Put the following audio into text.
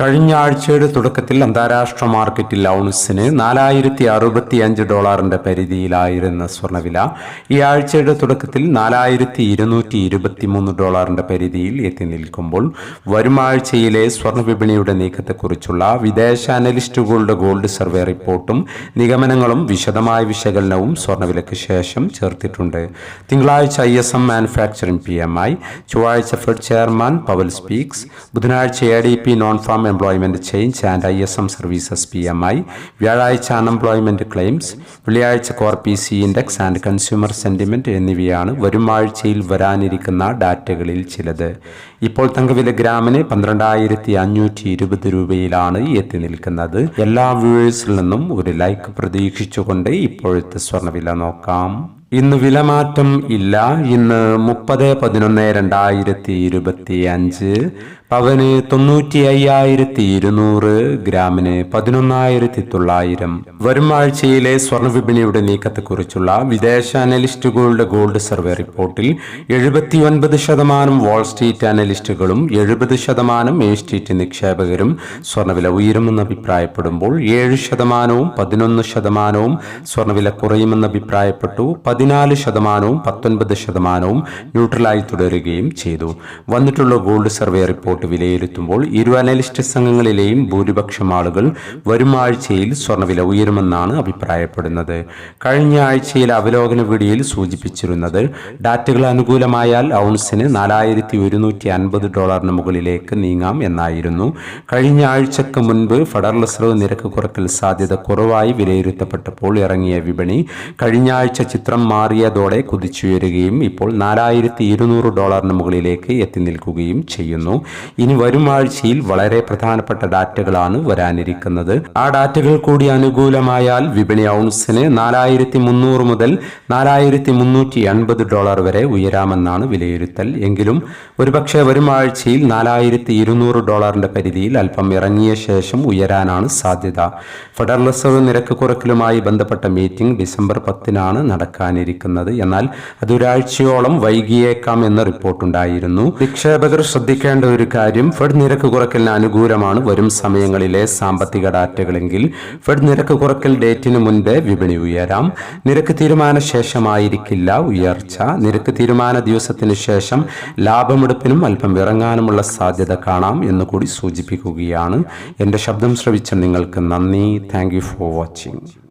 കഴിഞ്ഞ ആഴ്ചയുടെ തുടക്കത്തിൽ അന്താരാഷ്ട്ര മാർക്കറ്റിൽ ഔൺസിന് നാലായിരത്തി അറുപത്തി അഞ്ച് ഡോളറിന്റെ പരിധിയിലായിരുന്ന സ്വർണവില ഈ ആഴ്ചയുടെ തുടക്കത്തിൽ നാലായിരത്തി ഇരുന്നൂറ്റി ഇരുപത്തി മൂന്ന് ഡോളറിന്റെ പരിധിയിൽ എത്തി നിൽക്കുമ്പോൾ വരും ആഴ്ചയിലെ സ്വർണ വിപണിയുടെ നീക്കത്തെക്കുറിച്ചുള്ള വിദേശ അനലിസ്റ്റുകളുടെ ഗോൾഡ് സർവേ റിപ്പോർട്ടും നിഗമനങ്ങളും വിശദമായ വിശകലനവും സ്വർണവിലയ്ക്ക് ശേഷം ചേർത്തിട്ടുണ്ട്. തിങ്കളാഴ്ച I S M manufacturing P M I ചൊവ്വാഴ്ച ഫെഡ് ചെയർമാൻ പവൽ സ്പീക്സ് ബുധനാഴ്ച A D P non farm employment change and I S M services P M I വ്യാഴാഴ്ച അൺഎംപ്ലോയ്മെന്റ് ക്ലെയിംസ് വെള്ളിയാഴ്ച core P C index and consumer sentiment എന്നിവയാണ് വരും ആഴ്ചയിൽ വരാനിരിക്കുന്ന ഡാറ്റകളിൽ ചിലത്. ഇപ്പോൾ തങ്കവില ഗ്രാമിന് പന്ത്രണ്ടായിരത്തി അഞ്ഞൂറ്റി ഇരുപത് രൂപയിലാണ് എത്തി നിൽക്കുന്നത്. എല്ലാ വ്യൂവേഴ്സിൽ നിന്നും ഒരു ലൈക്ക് പ്രതീക്ഷിച്ചുകൊണ്ട് ഇപ്പോഴത്തെ സ്വർണവില നോക്കാം. ഇന്ന് വിലമാറ്റം ഇല്ല. ഇന്ന് മുപ്പത് പതിനൊന്ന് രണ്ടായിരത്തി ഇരുപത്തി അഞ്ച് പവന് തൊണ്ണൂറ്റി അയ്യായിരത്തി ഇരുന്നൂറ്. ഗ്രാമിന് പതിനൊന്നായിരത്തി തൊള്ളായിരം. വരും ആഴ്ചയിലെ സ്വർണ വിപണിയുടെ നീക്കത്തെക്കുറിച്ചുള്ള വിദേശ അനലിസ്റ്റുകളുടെ ഗോൾഡ് സർവേ റിപ്പോർട്ടിൽ എഴുപത്തിയൊൻപത് ശതമാനം വാൾ സ്ട്രീറ്റ് അനലിസ്റ്റുകളും എഴുപത് ശതമാനം എ സ്ട്രീറ്റ് നിക്ഷേപകരും സ്വർണവില ഉയരുമെന്ന് അഭിപ്രായപ്പെടുമ്പോൾ ഏഴ് ശതമാനവും പതിനൊന്ന് ശതമാനവും സ്വർണവില കുറയുമെന്ന് അഭിപ്രായപ്പെട്ടു. പതിനാല് ശതമാനവും പത്തൊൻപത് ശതമാനവും ന്യൂട്രലായി തുടരുകയും ചെയ്തു. വന്നിട്ടുള്ള ഗോൾഡ് സർവേ റിപ്പോർട്ട് വിലയിരുത്തുമ്പോൾ ഇരു അനലിസ്റ്റ് സംഘങ്ങളിലെയും ഭൂരിപക്ഷം ആളുകൾ വരും ആഴ്ചയിൽ സ്വർണവില ഉയരുമെന്നാണ് അഭിപ്രായപ്പെടുന്നത്. കഴിഞ്ഞ ആഴ്ചയിൽ അവലോകന വീഡിയോയിൽ സൂചിപ്പിച്ചിരുന്നത് ഡാറ്റകൾ അനുകൂലമായാൽ ഔൺസിന് നാലായിരത്തി ഒരുന്നൂറ്റി അൻപത് ഡോളറിന് മുകളിലേക്ക് നീങ്ങാം എന്നായിരുന്നു. കഴിഞ്ഞ ആഴ്ചക്ക് മുൻപ് ഫെഡറൽ റിസർവ് നിരക്ക് കുറക്കൽ സാധ്യത കുറവായി വിലയിരുത്തപ്പെട്ടപ്പോൾ ഇറങ്ങിയ വിപണി കഴിഞ്ഞ ആഴ്ച ചിത്രം മാറിയതോടെ കുതിച്ചുയരുകയും ഇപ്പോൾ നാലായിരത്തി ഇരുന്നൂറ് ഡോളറിന് മുകളിലേക്ക് എത്തി നിൽക്കുകയും ചെയ്യുന്നു. ഇനി വരും ആഴ്ചയിൽ വളരെ പ്രധാനപ്പെട്ട ഡാറ്റകളാണ് വരാനിരിക്കുന്നത്. ആ ഡാറ്റകൾ കൂടി അനുകൂലമായാൽ വിപണി ഔൺസിന് നാലായിരത്തി മുന്നൂറ് മുതൽ നാലായിരത്തി മുന്നൂറ്റി എൺപത് ഡോളർ വരെ ഉയരാമെന്നാണ് വിലയിരുത്തൽ. എങ്കിലും ഒരുപക്ഷെ വരും ആഴ്ചയിൽ നാലായിരത്തി ഇരുന്നൂറ് ഡോളറിന്റെ പരിധിയിൽ അല്പം ഇറങ്ങിയ ശേഷം ഉയരാനാണ് സാധ്യത. ഫെഡറൽ റിസർവ് നിരക്ക് കുറക്കലുമായി ബന്ധപ്പെട്ട മീറ്റിംഗ് ഡിസംബർ പത്തിനാണ് നടക്കാനിരിക്കുന്നത് എന്നാൽ അതൊരാഴ്ചയോളം വൈകിയേക്കാം എന്ന റിപ്പോർട്ടുണ്ടായിരുന്നു നിക്ഷേപകർ ശ്രദ്ധിക്കേണ്ട ഒരു കാര്യം ഫെഡ് നിരക്ക് കുറക്കലിന് അനുകൂലമാണ് വരും സമയങ്ങളിലെ സാമ്പത്തിക ഡാറ്റകളെങ്കിൽ. ഫെഡ് നിരക്ക് കുറക്കൽ ഡേറ്റിന് മുൻപേ വിപണി ഉയരാം. നിരക്ക് തീരുമാന ശേഷമായിരിക്കില്ല ഉയർച്ച. നിരക്ക് തീരുമാന ദിവസത്തിന് ശേഷം ലാഭമെടുപ്പിനും അല്പം ഇറങ്ങാനുമുള്ള സാധ്യത കാണാം എന്ന് കൂടി സൂചിപ്പിക്കുകയാണ്. എന്റെ ശബ്ദം ശ്രവിച്ച നിങ്ങൾക്ക് നന്ദി. Thank for watching.